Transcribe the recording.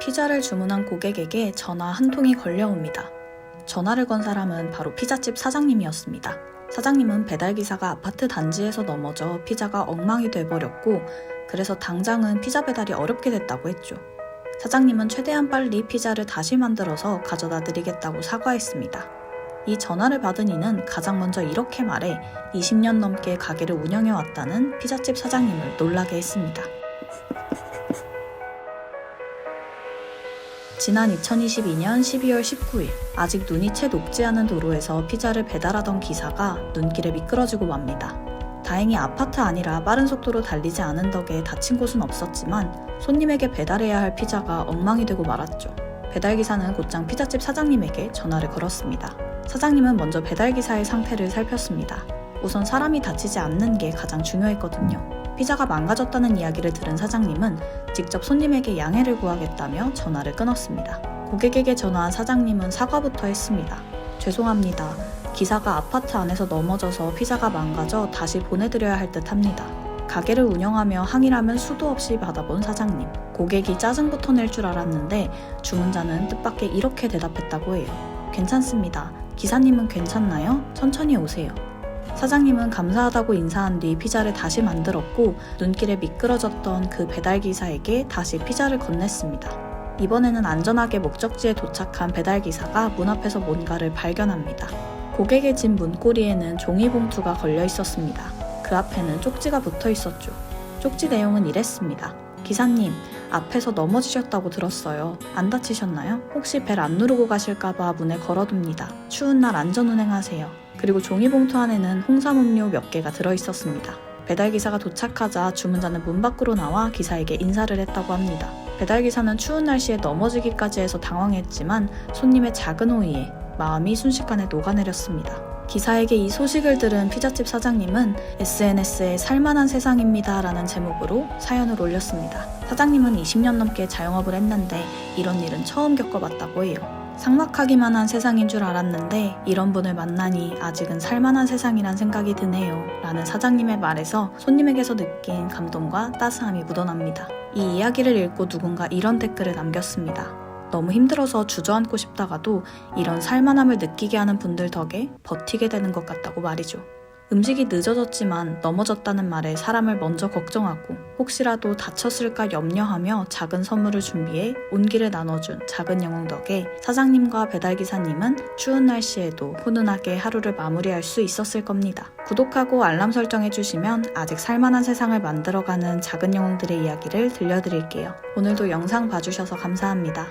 피자를 주문한 고객에게 전화 한 통이 걸려옵니다. 전화를 건 사람은 바로 피자집 사장님이었습니다. 사장님은 배달기사가 아파트 단지에서 넘어져 피자가 엉망이 돼버렸고, 그래서 당장은 피자 배달이 어렵게 됐다고 했죠. 사장님은 최대한 빨리 피자를 다시 만들어서 가져다 드리겠다고 사과했습니다. 이 전화를 받은 이는 가장 먼저 이렇게 말해 20년 넘게 가게를 운영해 왔다는 피자집 사장님을 놀라게 했습니다. 지난 2022년 12월 19일 아직 눈이 채 녹지 않은 도로에서 피자를 배달하던 기사가 눈길에 미끄러지고 맙니다. 다행히 아파트 아니라 빠른 속도로 달리지 않은 덕에 다친 곳은 없었지만 손님에게 배달해야 할 피자가 엉망이 되고 말았죠. 배달기사는 곧장 피자집 사장님에게 전화를 걸었습니다. 사장님은 먼저 배달기사의 상태를 살폈습니다. 우선 사람이 다치지 않는 게 가장 중요했거든요. 피자가 망가졌다는 이야기를 들은 사장님은 직접 손님에게 양해를 구하겠다며 전화를 끊었습니다. 고객에게 전화한 사장님은 사과부터 했습니다. 죄송합니다. 기사가 아파트 안에서 넘어져서 피자가 망가져 다시 보내드려야 할 듯 합니다. 가게를 운영하며 항의라면 수도 없이 받아본 사장님. 고객이 짜증부터 낼 줄 알았는데 주문자는 뜻밖의 이렇게 대답했다고 해요. 괜찮습니다. 기사님은 괜찮나요? 천천히 오세요. 사장님은 감사하다고 인사한 뒤 피자를 다시 만들었고 눈길에 미끄러졌던 그 배달기사에게 다시 피자를 건넸습니다. 이번에는 안전하게 목적지에 도착한 배달기사가 문 앞에서 뭔가를 발견합니다. 고객의 집 문고리에는 종이봉투가 걸려 있었습니다. 그 앞에는 쪽지가 붙어 있었죠. 쪽지 내용은 이랬습니다. 기사님, 앞에서 넘어지셨다고 들었어요. 안 다치셨나요? 혹시 벨 안 누르고 가실까봐 문에 걸어둡니다. 추운 날 안전운행하세요. 그리고 종이봉투 안에는 홍삼 음료 몇 개가 들어 있었습니다. 배달기사가 도착하자 주문자는 문 밖으로 나와 기사에게 인사를 했다고 합니다. 배달기사는 추운 날씨에 넘어지기까지 해서 당황했지만 손님의 작은 호의에 마음이 순식간에 녹아내렸습니다. 기사에게 이 소식을 들은 피자집 사장님은 SNS에 살만한 세상입니다 라는 제목으로 사연을 올렸습니다. 사장님은 20년 넘게 자영업을 했는데 이런 일은 처음 겪어봤다고 해요. 삭막하기만 한 세상인 줄 알았는데 이런 분을 만나니 아직은 살만한 세상이란 생각이 드네요. 라는 사장님의 말에서 손님에게서 느낀 감동과 따스함이 묻어납니다. 이 이야기를 읽고 누군가 이런 댓글을 남겼습니다. 너무 힘들어서 주저앉고 싶다가도 이런 살만함을 느끼게 하는 분들 덕에 버티게 되는 것 같다고 말이죠. 음식이 늦어졌지만 넘어졌다는 말에 사람을 먼저 걱정하고 혹시라도 다쳤을까 염려하며 작은 선물을 준비해 온기를 나눠준 작은 영웅 덕에 사장님과 배달기사님은 추운 날씨에도 훈훈하게 하루를 마무리할 수 있었을 겁니다. 구독하고 알람 설정해주시면 아직 살만한 세상을 만들어가는 작은 영웅들의 이야기를 들려드릴게요. 오늘도 영상 봐주셔서 감사합니다.